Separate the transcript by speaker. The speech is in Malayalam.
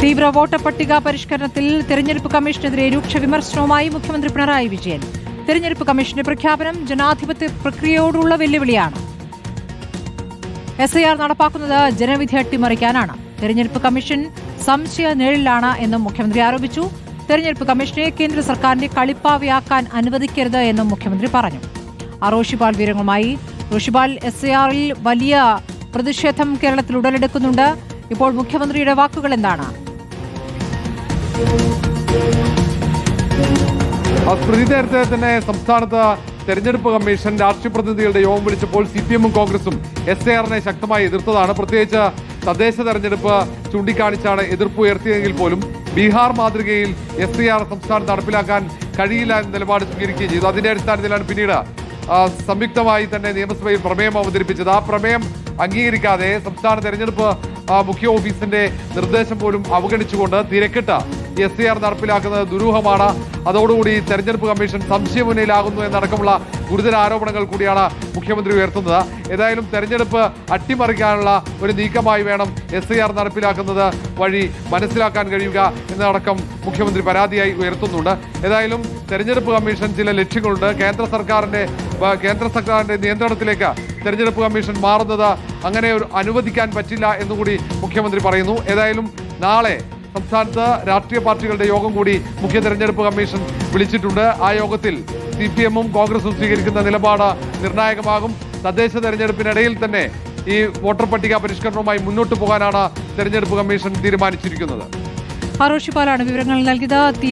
Speaker 1: തീവ്ര വോട്ടർ പട്ടിക പരിഷ്കരണത്തിൽ തെരഞ്ഞെടുപ്പ് കമ്മീഷനെതിരെ രൂക്ഷ വിമർശനവുമായി മുഖ്യമന്ത്രി പിണറായി വിജയൻ. തെരഞ്ഞെടുപ്പ് കമ്മീഷന്റെ പ്രഖ്യാപനം ജനാധിപത്യ പ്രക്രിയയോടുള്ള വെല്ലുവിളിയാണ്. എസ് ഐ ആർ നടപ്പാക്കുന്നത് ജനവിധി അട്ടിമറിക്കാനാണ്. തെരഞ്ഞെടുപ്പ് കമ്മീഷൻ സംശയ നിഴലിലാണ് എന്നും മുഖ്യമന്ത്രി ആരോപിച്ചു. തെരഞ്ഞെടുപ്പ് കമ്മീഷനെ കേന്ദ്ര സർക്കാരിന്റെ കളിപ്പാവയാക്കാൻ അനുവദിക്കരുത് എന്നും മുഖ്യമന്ത്രി പറഞ്ഞു. റോഷിപാൽ വിവരങ്ങളുമായി റോഷിപാൽ എസ് ഐ ആറിൽ വലിയ പ്രതിഷേധം കേരളത്തിൽ ഉടലെടുക്കുന്നുണ്ട്. ഇപ്പോൾ മുഖ്യമന്ത്രിയുടെ വാക്കുകൾ എന്താണ്?
Speaker 2: സ്മൃതി നേരത്തെ തന്നെ സംസ്ഥാനത്ത് തെരഞ്ഞെടുപ്പ് കമ്മീഷൻ രാഷ്ട്രീയ പ്രതിനിധികളുടെ യോഗം വിളിച്ചപ്പോൾ സി പി എമ്മും കോൺഗ്രസും എസ് എ ആറിനെ ശക്തമായി എതിർത്തതാണ്. പ്രത്യേകിച്ച് തദ്ദേശ തെരഞ്ഞെടുപ്പ് ചൂണ്ടിക്കാണിച്ചാണ് എതിർപ്പ് ഉയർത്തിയതെങ്കിൽ പോലും ബീഹാർ മാതൃകയിൽ എസ് എ ആർ സംസ്ഥാനത്ത് നടപ്പിലാക്കാൻ കഴിയില്ല എന്ന നിലപാട് സ്വീകരിക്കുകയും ചെയ്തു. അതിന്റെ അടിസ്ഥാനത്തിലാണ് പിന്നീട് സംയുക്തമായി തന്നെ നിയമസഭയിൽ പ്രമേയം അവതരിപ്പിച്ചത്. ആ പ്രമേയം അംഗീകരിക്കാതെ സംസ്ഥാന തെരഞ്ഞെടുപ്പ് മുഖ്യ ഓഫീസിന്റെ നിർദ്ദേശം പോലും അവഗണിച്ചുകൊണ്ട് തിരക്കിട്ട എസ് ആർ നടപ്പിലാക്കുന്നത് ദുരൂഹമാണ്. അതോടുകൂടി തെരഞ്ഞെടുപ്പ് കമ്മീഷൻ സംശയമുന്നയിലാകുന്നു എന്നടക്കമുള്ള ഗുരുതര ആരോപണങ്ങൾ കൂടിയാണ് മുഖ്യമന്ത്രി ഉയർത്തുന്നത്. ഏതായാലും തെരഞ്ഞെടുപ്പ് അട്ടിമറിക്കാനുള്ള ഒരു നീക്കമായി വേണം എസ് നടപ്പിലാക്കുന്നത് വഴി മനസ്സിലാക്കാൻ കഴിയുക എന്നതടക്കം മുഖ്യമന്ത്രി പരാതിയായി ഉയർത്തുന്നുണ്ട്. ഏതായാലും തെരഞ്ഞെടുപ്പ് കമ്മീഷൻ ചില ലക്ഷ്യങ്ങളുണ്ട്. കേന്ദ്ര സർക്കാരിന്റെ കേന്ദ്ര സർക്കാരിന്റെ നിയന്ത്രണത്തിലേക്ക് തെരഞ്ഞെടുപ്പ് കമ്മീഷൻ മാറുന്നത് അങ്ങനെ ഒരു അനുവദിക്കാൻ പറ്റില്ല എന്നുകൂടി മുഖ്യമന്ത്രി പറയുന്നു. ഏതായാലും നാളെ സംസ്ഥാനത്ത് രാഷ്ട്രീയ പാർട്ടികളുടെ യോഗം കൂടി മുഖ്യ തെരഞ്ഞെടുപ്പ് കമ്മീഷൻ വിളിച്ചിട്ടുണ്ട്. ആ യോഗത്തിൽ സി പി എമ്മും കോൺഗ്രസും സ്വീകരിക്കുന്ന നിലപാട് നിർണായകമാകും. തദ്ദേശ തെരഞ്ഞെടുപ്പിനിടയിൽ തന്നെ ഈ വോട്ടർ പട്ടിക പരിഷ്കരണവുമായി മുന്നോട്ട് പോകാനാണ് തെരഞ്ഞെടുപ്പ് കമ്മീഷൻ തീരുമാനിച്ചിരിക്കുന്നത്.
Speaker 1: വിവരങ്ങൾ നൽകിയത്.